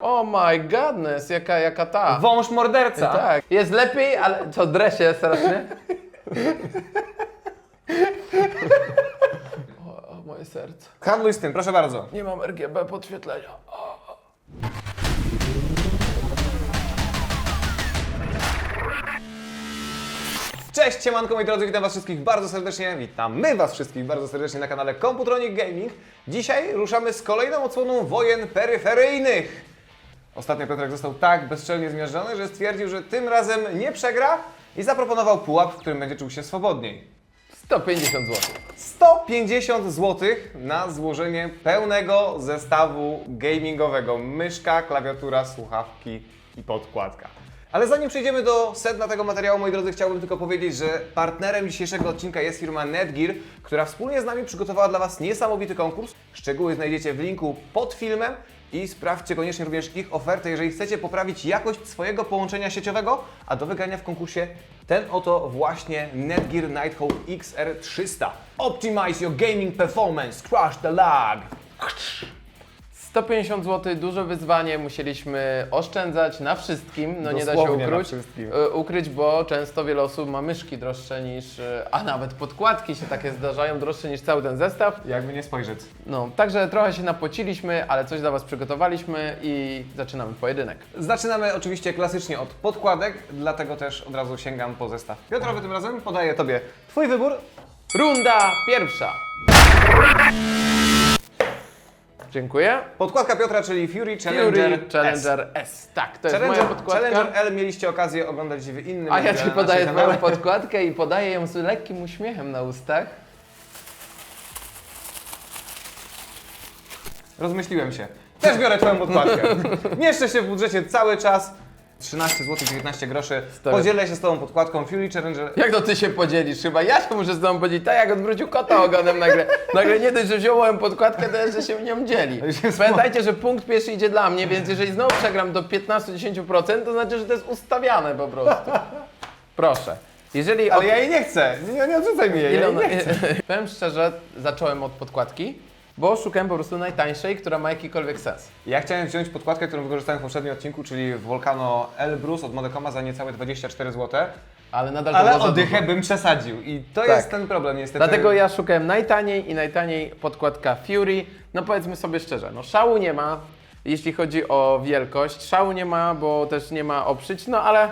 Oh my godness, jaka, jaka ta. Wąż morderca. Tak. Jest lepiej, ale co dresie strasznie? o, o, moje serce. Handluj z tym, proszę bardzo. Nie mam RGB podświetlenia. Cześć, siemanko moi drodzy, witam was wszystkich bardzo serdecznie, witamy was wszystkich bardzo serdecznie na kanale Computronic Gaming. Dzisiaj ruszamy z kolejną odsłoną wojen peryferyjnych. Ostatnio Piotrek został tak bezczelnie zmiażdżony, że stwierdził, że tym razem nie przegra i zaproponował pułap, w którym będzie czuł się swobodniej. 150 zł. 150 zł na złożenie pełnego zestawu gamingowego. Myszka, klawiatura, słuchawki i podkładka. Ale zanim przejdziemy do sedna tego materiału, moi drodzy, chciałbym tylko powiedzieć, że partnerem dzisiejszego odcinka jest firma Netgear, która wspólnie z nami przygotowała dla Was niesamowity konkurs. Szczegóły znajdziecie w linku pod filmem i sprawdźcie koniecznie również ich ofertę, jeżeli chcecie poprawić jakość swojego połączenia sieciowego, a do wygrania w konkursie ten oto właśnie Netgear Nighthawk XR300. Optimize your gaming performance, crush the lag. 150 zł, duże wyzwanie, musieliśmy oszczędzać na wszystkim, no nie da się Dosłownie ukryć, e, ukryć, bo często wiele osób ma myszki droższe niż, e, a nawet podkładki się takie zdarzają, droższe niż cały ten zestaw. Jakby nie spojrzeć. No, także trochę się napociliśmy, ale coś dla Was przygotowaliśmy i zaczynamy pojedynek. Zaczynamy oczywiście klasycznie od podkładek, dlatego też od razu sięgam po zestaw. Piotrowy tym razem podaję Tobie Twój wybór. Runda pierwsza. Dziękuję. Podkładka Piotra, czyli Fury Challenger, Fury Challenger S. Tak, to jest Challenger, moja podkładka. Challenger L mieliście okazję oglądać w innym A ja Ci podaję. Twoją podkładkę i podaję ją z lekkim uśmiechem na ustach. Rozmyśliłem się. Też biorę Twoją podkładkę. Mieszczę się w budżecie cały czas. 13 zł 19 groszy. Stary. Podzielę się z Tobą podkładką Fury Challenger. Jak to Ty się podzielisz? Chyba ja się muszę z Tobą podzielić, tak jak odwrócił kota ogonem nagle. Nagle nie dość, że wziął moją podkładkę, to jeszcze się w nią dzieli. Pamiętajcie, że punkt pierwszy idzie dla mnie, więc jeżeli znowu przegram do 15-10%, to znaczy, że to jest ustawiane po prostu. Proszę. Jeżeli Ale ja jej nie chcę. Nie, nie odrzucaj mi jej. Ja Ile jej nie chcę. Powiem szczerze, zacząłem od podkładki, bo szukałem po prostu najtańszej, która ma jakikolwiek sens. Ja chciałem wziąć podkładkę, którą wykorzystałem w poprzednim odcinku, czyli Volcano Elbrus od Modecoma za niecałe 24 zł. Ale nadal to Ale było za odychę dużo. bym przesadził i to Tak. jest ten problem niestety. Dlatego ja szukałem najtaniej i najtaniej podkładka Fury. No powiedzmy sobie szczerze, no szału nie ma, jeśli chodzi o wielkość. Szału nie ma, bo też nie ma oprzyć, no ale...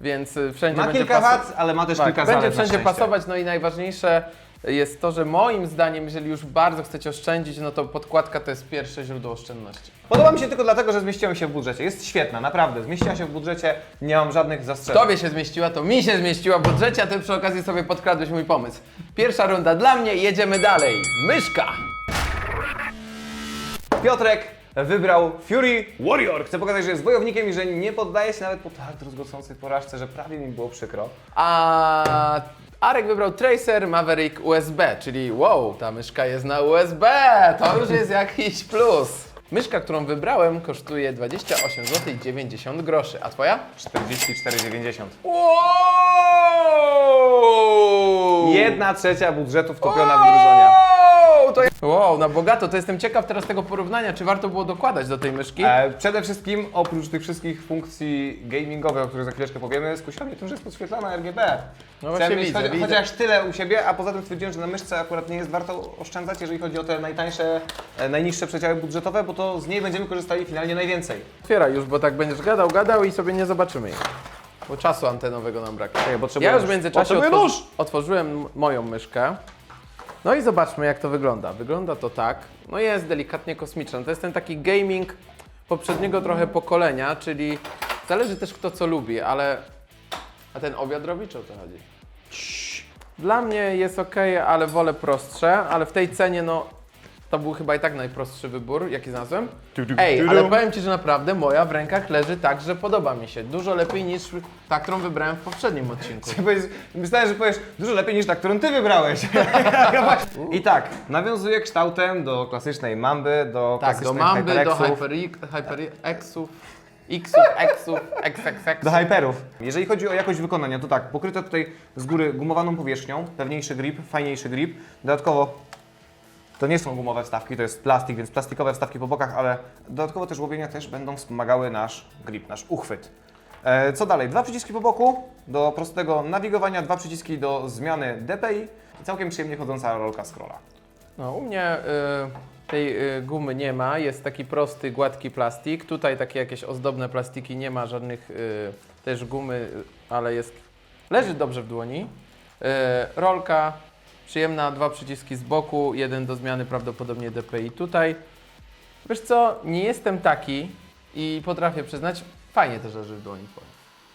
Więc y, wszędzie Ma będzie kilka paso- wad, ale ma też Tak, kilka będzie zalet na wszędzie szczęście. pasować, no i najważniejsze jest to, że moim zdaniem, jeżeli już bardzo chcecie oszczędzić, no to podkładka to jest pierwsze źródło oszczędności. Podoba mi się tylko dlatego, że zmieściłem się w budżecie. Jest świetna, naprawdę. Zmieściła się w budżecie, nie mam żadnych zastrzeżeń. Tobie się zmieściła, to mi się zmieściła w budżecie, a ty przy okazji sobie podkradłeś mój pomysł. Pierwsza runda dla mnie, jedziemy dalej. Myszka! Piotrek wybrał Fury Warrior. Chcę pokazać, że jest wojownikiem i że nie poddaje się nawet po tak druzgocącej porażce, że prawie mi było przykro. A Arek wybrał Tracer Maverick USB, czyli wow, ta myszka jest na USB, to już jest jakiś plus. Myszka, którą wybrałem kosztuje 28 zł 90 groszy, a twoja? 44,90. Wow! Jedna trzecia budżetu wtopiona w gruzonia. Wow, to jest... wow, na bogato, to jestem ciekaw teraz tego porównania, czy warto było dokładać do tej myszki? E, przede wszystkim, oprócz tych wszystkich funkcji gamingowych, o których za chwileczkę powiemy, skusiła mnie tym, że jest podświetlana RGB. No właśnie widzę, choć, widzę. chociaż tyle u siebie, a poza tym stwierdziłem, że na myszce akurat nie jest warto oszczędzać, jeżeli chodzi o te najtańsze, e, najniższe przedziały budżetowe, bo to z niej będziemy korzystali finalnie najwięcej. Otwieraj już, bo tak będziesz gadał, gadał i sobie nie zobaczymy jej. Bo czasu antenowego nam brakuje. Czekaj, potrzebuję Ja już w nóż. międzyczasie Potrzebuję otworzyłem moją myszkę. No i zobaczmy jak to wygląda. Wygląda to tak. No jest delikatnie kosmiczne. To jest ten taki gaming poprzedniego trochę pokolenia, czyli zależy też kto co lubi, ale... A ten obiad robi, czy o co chodzi? Dla mnie jest ok, ale wolę prostsze, ale w tej cenie no... To był chyba i tak najprostszy wybór, jaki znalazłem. Ej, ale powiem Ci, że naprawdę moja w rękach leży tak, że podoba mi się. Dużo lepiej niż ta, którą wybrałem w poprzednim odcinku. Myślałem, że powiesz dużo lepiej niż ta, którą ty wybrałeś. I tak, nawiązuje kształtem do klasycznej Mamby, do Tak, do klasycznych Mamby, do HyperXów. Hyper, HyperXów, Xów, Xów, XXX. Do hyperów. Jeżeli chodzi o jakość wykonania, to tak, pokryte tutaj z góry gumowaną powierzchnią, pewniejszy grip, fajniejszy grip. Dodatkowo To nie są gumowe wstawki, to jest plastik, więc plastikowe wstawki po bokach, ale dodatkowo też łowienia też będą wspomagały nasz grip, nasz uchwyt. E, co dalej? Dwa przyciski po boku do prostego nawigowania, dwa przyciski do zmiany DPI i całkiem przyjemnie chodząca rolka scrolla. No, u mnie y, tej y, gumy nie ma, jest taki prosty, gładki plastik. Tutaj takie jakieś ozdobne plastiki nie ma, żadnych y, też gumy, ale jest, leży dobrze w dłoni. Y, rolka przyjemna, dwa przyciski z boku, jeden do zmiany prawdopodobnie DPI tutaj. Wiesz co, nie jestem taki i potrafię przyznać, fajnie też leży w dłoni twoim.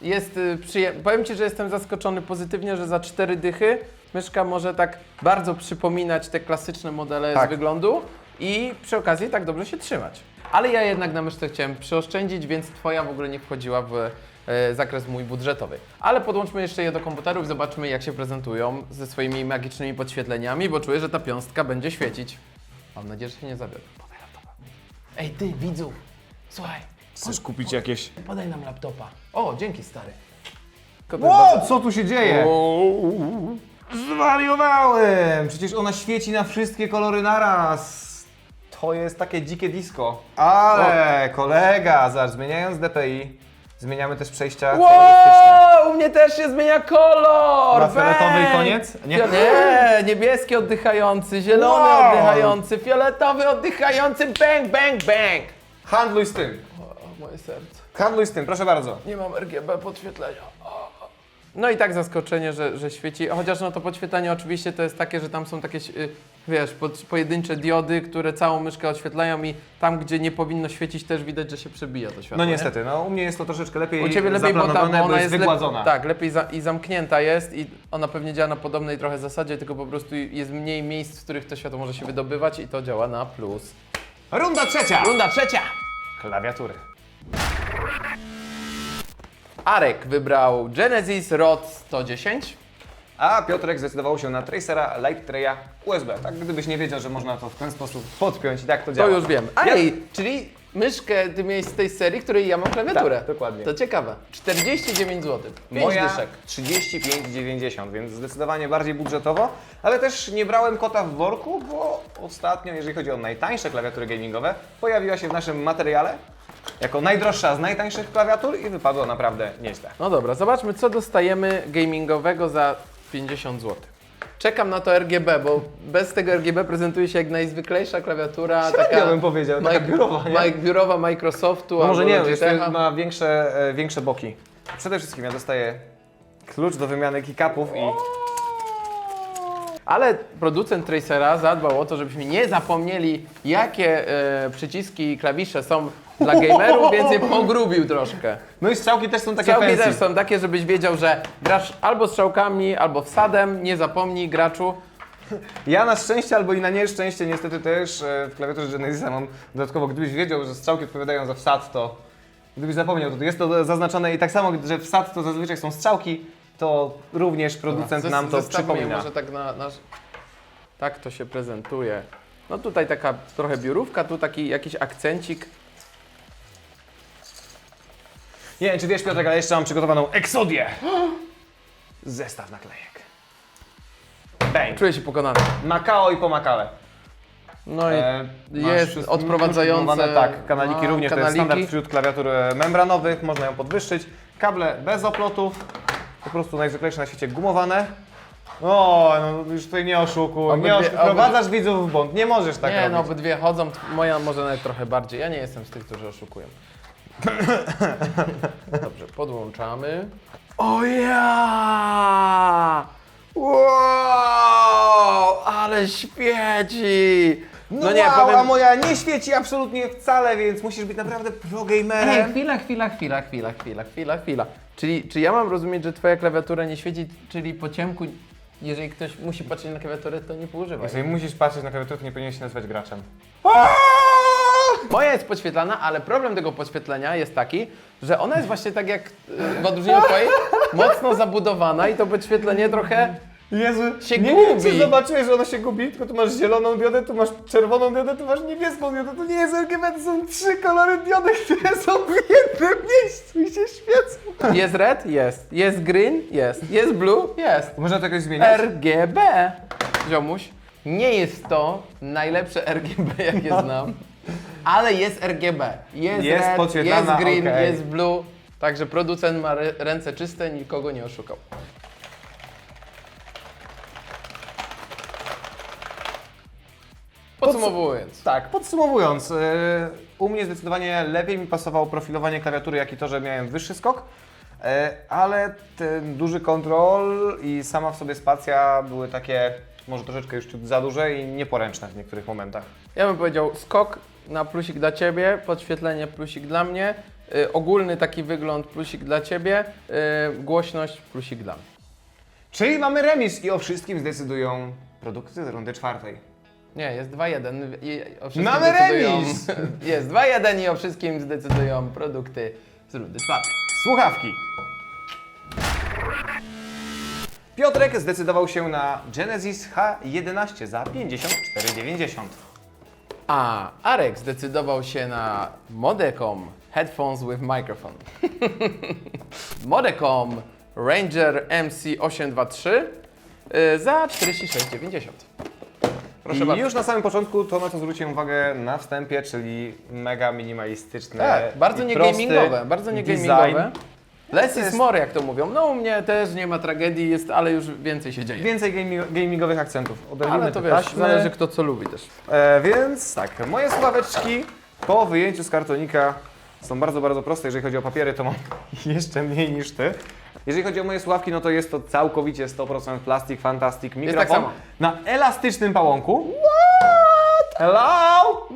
Jest y, przyjemny. Powiem Ci, że jestem zaskoczony pozytywnie, że za cztery dychy myszka może tak bardzo przypominać te klasyczne modele Tak. z wyglądu i przy okazji tak dobrze się trzymać. Ale ja jednak na myszce chciałem przyoszczędzić, więc Twoja w ogóle nie wchodziła w e, zakres mój budżetowy. Ale podłączmy jeszcze je do komputerów i zobaczmy jak się prezentują ze swoimi magicznymi podświetleniami, bo czuję, że ta piąstka będzie świecić. Mam nadzieję, że się nie zawiodę. Podaj laptopa. Ej ty, widzu, słuchaj, Chcesz kupić jakieś... podaj nam laptopa. O, dzięki stary. Wow, co tu się dzieje? Zwariowałem! Przecież ona świeci na wszystkie kolory naraz. To jest takie dzikie disco. Ale kolega, zaraz zmieniając DPI, zmieniamy też przejścia kolorystyczne. Wow, u mnie też się zmienia kolor! Na fioletowy Weź! koniec? Nie? Nie? nie, niebieski oddychający, zielony Wow! oddychający, fioletowy oddychający, bang, bang, bang! Handluj z tym. O, moje serce. Handluj z tym, proszę bardzo. Nie mam RGB podświetlenia. No i tak zaskoczenie, że, że świeci, chociaż no to podświetlenie oczywiście to jest takie, że tam są takie, y, wiesz, pod, pojedyncze diody, które całą myszkę oświetlają i tam, gdzie nie powinno świecić też widać, że się przebija to światło. No nie? niestety, no u mnie jest to troszeczkę lepiej U Ciebie lepiej, bo, ta, zaplanowane, bo ona jest wygładzona. Lep, tak, lepiej za, i zamknięta jest i ona pewnie działa na podobnej trochę zasadzie, tylko po prostu jest mniej miejsc, w których to światło może się wydobywać i to działa na plus. Runda trzecia! Runda trzecia! Klawiatury. Arek wybrał Genesis ROD 110. A Piotrek zdecydował się na Tracera Light Traya USB. Tak, gdybyś nie wiedział, że można to w ten sposób podpiąć i tak to To działa. już wiem. Ej, czyli myszkę ty miałeś z tej serii, której ja mam klawiaturę. Tak, dokładnie. To ciekawe. 49 zł. 5 Moja dyszek. 35,90, więc zdecydowanie bardziej budżetowo, ale też nie brałem kota w worku, bo ostatnio, jeżeli chodzi o najtańsze klawiatury gamingowe, pojawiła się w naszym materiale jako najdroższa z najtańszych klawiatur i wypadło naprawdę nieźle. No dobra, zobaczmy co dostajemy gamingowego za 50 zł. Czekam na to RGB, bo bez tego RGB prezentuje się jak najzwyklejsza klawiatura. Średnio bym powiedział, taka Mike- biurowa, nie? Mike, biurowa Microsoftu No może nie, Logitecha. jeszcze ma większe, e, większe boki. Przede wszystkim ja dostaję klucz do wymiany kickupów i Ale producent Tracera zadbał o to, żebyśmy nie zapomnieli, jakie e, przyciski i klawisze są dla gamerów, więc je pogrubił troszkę. No i strzałki też są takie Strzałki fancy. też są takie, żebyś wiedział, że grasz albo strzałkami, albo wsadem. Nie zapomnij, graczu. Ja na szczęście albo i na nieszczęście niestety też e, w klawiaturze Genesisa mam dodatkowo, gdybyś wiedział, że strzałki odpowiadają za wsad, to gdybyś zapomniał, to jest to zaznaczone i tak samo, że wsad to zazwyczaj są strzałki, to również producent Zes- nam to przypomina. Może tak na nasz... Tak to się prezentuje. No tutaj taka trochę biurówka, tu taki jakiś akcencik. Nie wiem, czy wiesz Piotrek, ale jeszcze mam przygotowaną Exodię. Zestaw naklejek. Bang. Czuję się pokonany. Makao i pomakale. No i E, jest odprowadzające... Tak, kanaliki również, to jest kanaliki. standard wśród klawiatur membranowych, można ją podwyższyć. Kable bez oplotów, po prostu najzwyklejsze na świecie gumowane. O, no już tutaj nie oszukuj, Obydwie- nie oszukuj, obydwie- prowadzasz widzów w błąd, nie możesz tak nie, robić. no obydwie chodzą, t- moja może nawet trochę bardziej. Ja nie jestem z tych, którzy oszukują. Dobrze, podłączamy. O ja! Wow! Ale świeci! No, nie, wow, a moja nie świeci absolutnie wcale, więc musisz być naprawdę Ej, chwila, chwila, chwila, chwila, chwila, chwila, chwila. Czyli, czy ja mam rozumieć, że twoja klawiatura nie świeci, czyli po ciemku, jeżeli ktoś musi patrzeć na klawiaturę, to nie poużywaj. Jeżeli musisz patrzeć na klawiaturę, to nie powinieneś się nazywać graczem. Moja jest podświetlana, ale problem tego podświetlenia jest taki, że ona jest właśnie tak jak y, w odróżnieniu od twojej, mocno zabudowana i to podświetlenie trochę... Jezu, Się nie wiem, gubi. czy zobaczyłeś, że ono się gubi, tylko tu masz zieloną diodę, tu masz czerwoną diodę, tu masz niebieską diodę, to nie jest RGB, to są trzy kolory diody, które są w jednym miejscu i się świecą. Jest red? Jest. Jest green? Jest. Jest blue? Jest. Można to jakoś zmieniać? RGB. Ziomuś. Nie jest to najlepsze RGB, jakie znam, ale jest RGB. Jest, Jest red, podświetlana, jest green, okej. jest blue. Także producent ma re- ręce czyste, nikogo nie oszukał. Podsumowując. Tak, podsumowując, yy, u mnie zdecydowanie lepiej mi pasowało profilowanie klawiatury, jak i to, że miałem wyższy skok, yy, ale ten duży kontrol i sama w sobie spacja były takie może troszeczkę już ciut za duże i nieporęczne w niektórych momentach. Ja bym powiedział skok na plusik dla Ciebie, podświetlenie plusik dla mnie, y, ogólny taki wygląd plusik dla Ciebie, y, głośność plusik dla mnie. Czyli mamy remis i o wszystkim zdecydują produkty z rundy czwartej. Nie, jest 2-1 i o wszystkim Mamy decydują, remis! Jest 2-1 i o wszystkim zdecydują produkty z rundy czwartej. Słuchawki. Piotrek zdecydował się na Genesis H11 za 54,90. A Arek zdecydował się na Modecom Headphones with Microphone. Modecom Ranger MC823 y, za 46,90. Proszę I bardzo. już na samym początku to, na co zwróciłem uwagę na wstępie, czyli mega minimalistyczne. Tak, bardzo i nie prosty gamingowe, bardzo nie design. gamingowe. Less jest- is more, jak to mówią. No u mnie też nie ma tragedii, jest, ale już więcej się dzieje. Więcej gaming, gamingowych akcentów. Ale to te wiesz, taśmy. zależy kto co lubi też. E, więc tak, moje słuchaweczki po wyjęciu z kartonika są bardzo, bardzo proste. Jeżeli chodzi o papiery, to mam jeszcze mniej niż ty. Jeżeli chodzi o moje słuchawki, no to jest to całkowicie 100% plastik, fantastic mikrofon tak samo. na elastycznym pałąku. Hello!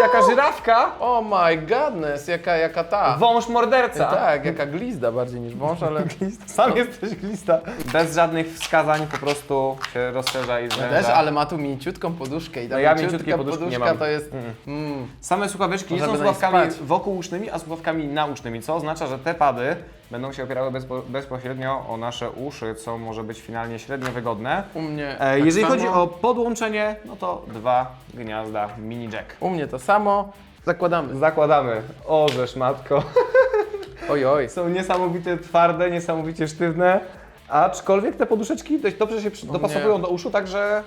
Jaka żyrawka! Oh my godness, jaka, jaka ta. Wąż morderca! Tak, jaka glizda bardziej niż wąż, ale Sam jesteś glista. Bez żadnych wskazań, po prostu się rozszerza i zwęża. też, ale ma tu mięciutką poduszkę i ta No ja mięciutka mięciutkiej poduszki nie poduszka mam. to jest... Mm. Mm. Same słuchaweczki nie Można są by na nich słuchawkami spać. wokółusznymi, a słuchawkami nausznymi, co oznacza, że te pady będą się opierały bezpo, bezpośrednio o nasze uszy, co może być finalnie średnio wygodne. U mnie E, tak jeżeli samo. chodzi o podłączenie, no to dwa gniazda mini jack. U mnie to samo. Zakładamy. Zakładamy. Orzesz, matko. Oj, oj. Są niesamowicie twarde, niesamowicie sztywne, aczkolwiek te poduszeczki dość dobrze się przy- dopasowują do uszu, także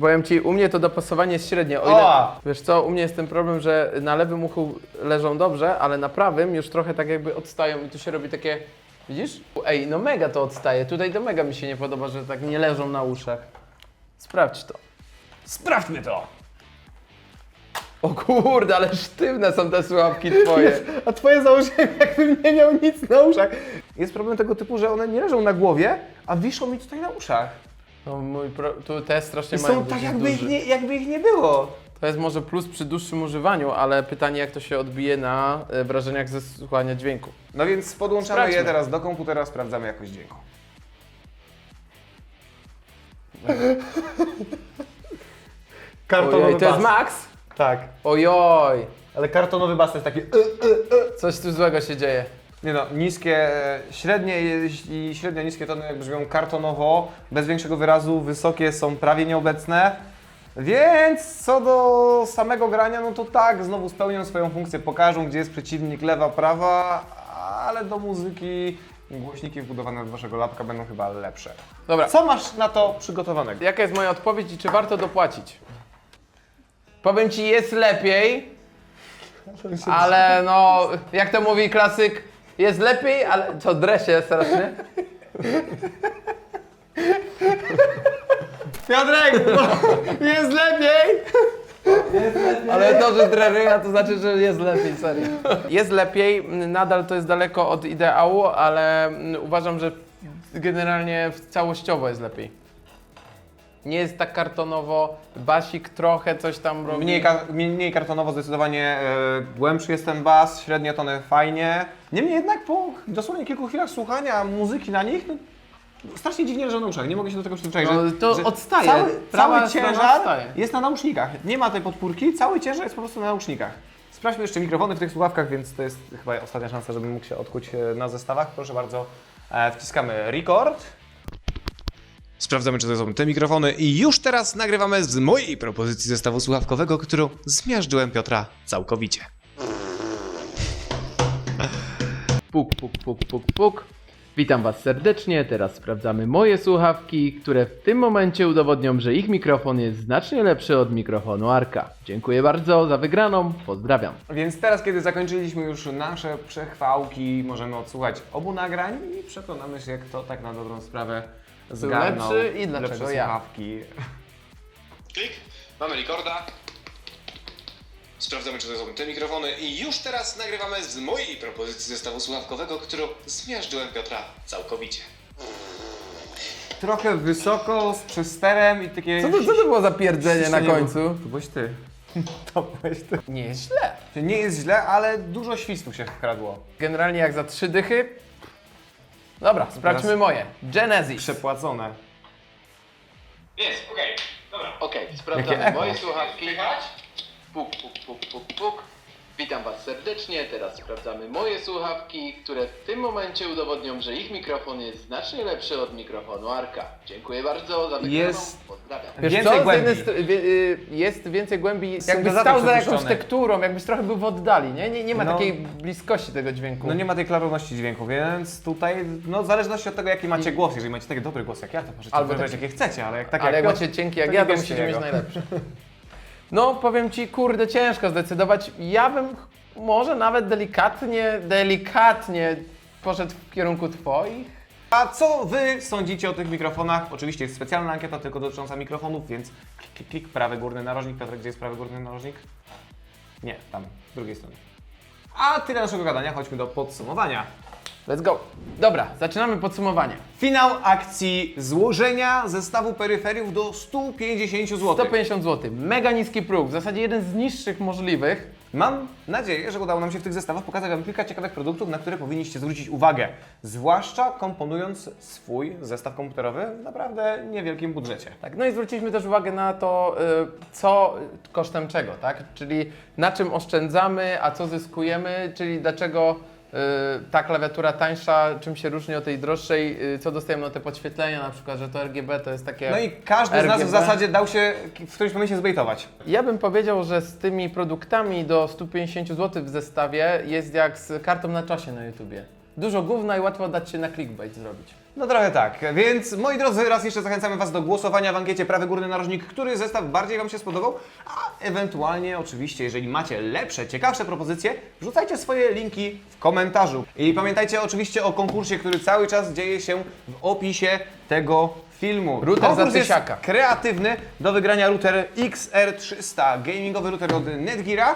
Powiem Ci, u mnie to dopasowanie jest średnie. O ile, O! wiesz co, u mnie jest ten problem, że na lewym uchu leżą dobrze, ale na prawym już trochę tak jakby odstają i tu się robi takie... Widzisz? Ej, no mega to odstaje. Tutaj to mega mi się nie podoba, że tak nie leżą na uszach. Sprawdź to. sprawdźmy to. O kurde, ale sztywne są te słuchawki twoje. A twoje założenie jakbym nie miał nic na uszach. Jest problem tego typu, że one nie leżą na głowie, a wiszą mi tutaj na uszach. No mój pro... tu te strasznie I mają są tak jakby ich, duży. nie, jakby ich nie było. To jest może plus przy dłuższym używaniu, ale pytanie jak to się odbije na e, wrażeniach ze słuchania dźwięku. No więc podłączamy Sprawdźmy. je teraz do komputera, sprawdzamy jakość dźwięku. Kartonowy Ojej, to jest bas. max? Tak, Ojoj, ale kartonowy bas to jest taki... y, coś tu złego się dzieje. Nie no, niskie, e, średnie i średnio niskie tony jak brzmią kartonowo, bez większego wyrazu, wysokie są prawie nieobecne. Więc co do samego grania, no to tak, znowu spełnią swoją funkcję, pokażą gdzie jest przeciwnik, lewa, prawa, ale do muzyki głośniki wbudowane w waszego lapka będą chyba lepsze. Dobra, Co masz na to przygotowanego? jaka jest moja odpowiedź i czy warto dopłacić? Powiem Ci, jest lepiej, ale no, jak to mówi klasyk, jest lepiej, ale co, dresie strasznie? Piotrek, jest lepiej! Ale to, że dreryja, to znaczy, że jest lepiej, serio. Jest lepiej, nadal to jest daleko od ideału, ale mm, uważam, że generalnie w- całościowo jest lepiej. Nie jest tak kartonowo, basik trochę coś tam robi. Mniej, ka- mniej kartonowo zdecydowanie e, głębszy jest ten bas, średnie tony fajnie. Niemniej jednak po dosłownie kilku chwilach słuchania muzyki na nich, no, strasznie dziwnie leżą na uszach. Nie mogę się do tego przyzwyczaić. No, że- to że odstaje. Cały, Prawa cały strona ciężar odstaje. jest na nausznikach. Nie ma tej podpórki, cały ciężar jest po prostu na nausznikach. Sprawdźmy jeszcze mikrofony w tych słuchawkach, więc to jest chyba ostatnia szansa, żebym mógł się odkuć e, na zestawach. Proszę bardzo, e, wciskamy record. Sprawdzamy, czy to są te mikrofony i już teraz nagrywamy z mojej propozycji zestawu słuchawkowego, którą zmiażdżyłem Piotra całkowicie. Puk, puk, puk, puk, puk. Witam Was serdecznie, teraz sprawdzamy moje słuchawki, które w tym momencie udowodnią, że ich mikrofon jest znacznie lepszy od mikrofonu Arka. Dziękuję bardzo za wygraną, pozdrawiam. Więc teraz, kiedy zakończyliśmy już nasze przechwałki, możemy odsłuchać obu nagrań i przekonamy się, kto tak na dobrą sprawę zgarnął lepszy i dlaczego lepsze ja. słuchawki. Klik, mamy rekorda. Sprawdzamy, czy to są te mikrofony i już teraz nagrywamy z mojej propozycji zestawu słuchawkowego, którą zmiażdżyłem Piotra całkowicie. Trochę wysoko, z przesterem i takie... Co to, co to było za pierdzenie na końcu? To byłeś ty. To byłeś ty. Nie jest źle. Nie jest źle, ale dużo świstu się wkradło. Generalnie jak za trzy dychy. Dobra, sprawdźmy Teraz- moje. Genesis. Przepłacone. Jest, okej, dobra. Okej, Jakie sprawdzamy echo. moje słuchawki. Puk, puk, puk, puk, puk. Witam Was serdecznie. Teraz sprawdzamy moje słuchawki, które w tym momencie udowodnią, że ich mikrofon jest znacznie lepszy od mikrofonu Arka. Dziękuję bardzo za wygraną. Jest- Pozdrawiam. Wiesz Więcej co? Z głębi. jednej str- wie- y, jest więcej głębi, jakbyś Syntezator stał za jakąś tekturą, jakbyś trochę był w oddali, nie? Nie, nie ma No. takiej bliskości tego dźwięku. No nie ma tej klarowności dźwięku, więc tutaj, no w zależności od tego, jaki macie głos, jeżeli macie taki dobry głos jak ja, to możecie Albo wybrać taki- jakie chcecie, ale jak tak Ale jak ja, macie cienki jak to ja, nie to bierzcie musicie mieć jego. najlepsze. No, powiem Ci, kurde, ciężko zdecydować. Ja bym może nawet delikatnie, delikatnie poszedł w kierunku Twoich. A co Wy sądzicie o tych mikrofonach? Oczywiście jest specjalna ankieta tylko dotycząca mikrofonów, więc klik, klik, klik, prawy górny narożnik. Piotrek, gdzie jest prawy górny narożnik? Nie, tam, z drugiej strony. A tyle naszego gadania, chodźmy do podsumowania. Let's go. Dobra, zaczynamy podsumowanie. Finał akcji złożenia zestawu peryferiów do 150 zł. 150 zł. Mega niski próg, w zasadzie jeden z niższych możliwych. Mam nadzieję, że udało nam się w tych zestawach pokazać Wam kilka ciekawych produktów, na które powinniście zwrócić uwagę, zwłaszcza komponując swój zestaw komputerowy w naprawdę niewielkim budżecie. Tak, no i zwróciliśmy też uwagę na to, y, co kosztem czego, tak? Czyli na czym oszczędzamy, a co zyskujemy, czyli dlaczego ta klawiatura tańsza, czym się różni od tej droższej, y, co dostajemy na te podświetlenia, na przykład, że to RGB to jest takie... No i każdy z nas w RGB. zasadzie dał się w którymś momencie zbejtować. Ja bym powiedział, że z tymi produktami do 150 zł w zestawie jest jak z kartą na czasie na YouTubie. Dużo gówna i łatwo dać się na clickbait zrobić. No trochę tak, więc moi drodzy, raz jeszcze zachęcamy Was do głosowania w ankiecie prawy górny narożnik, który zestaw bardziej Wam się spodobał, a ewentualnie oczywiście, jeżeli macie lepsze, ciekawsze propozycje, wrzucajcie swoje linki w komentarzu. I pamiętajcie oczywiście o konkursie, który cały czas dzieje się w opisie tego filmu. Router za Konkurs jest tysiaka. kreatywny, do wygrania router XR300, gamingowy router od Netgeara.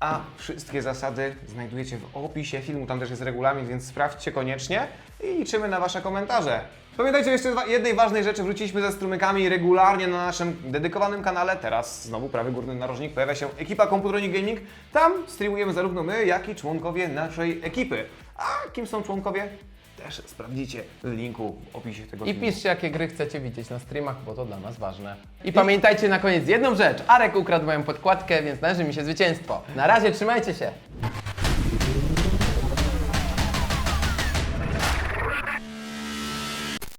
A wszystkie zasady znajdujecie w opisie filmu, tam też jest regulamin, więc sprawdźcie koniecznie i liczymy na Wasze komentarze. Pamiętajcie jeszcze jednej ważnej rzeczy, wróciliśmy ze strumykami regularnie na naszym dedykowanym kanale, teraz znowu prawy górny narożnik, pojawia się ekipa Computronic Gaming, tam streamujemy zarówno my, jak i członkowie naszej ekipy. A kim są członkowie? Też sprawdzicie w linku w opisie tego I filmu. piszcie, jakie gry chcecie widzieć na streamach, bo to dla nas ważne. I pamiętajcie na koniec jedną rzecz. Arek ukradł moją podkładkę, więc należy mi się zwycięstwo. Na razie, trzymajcie się.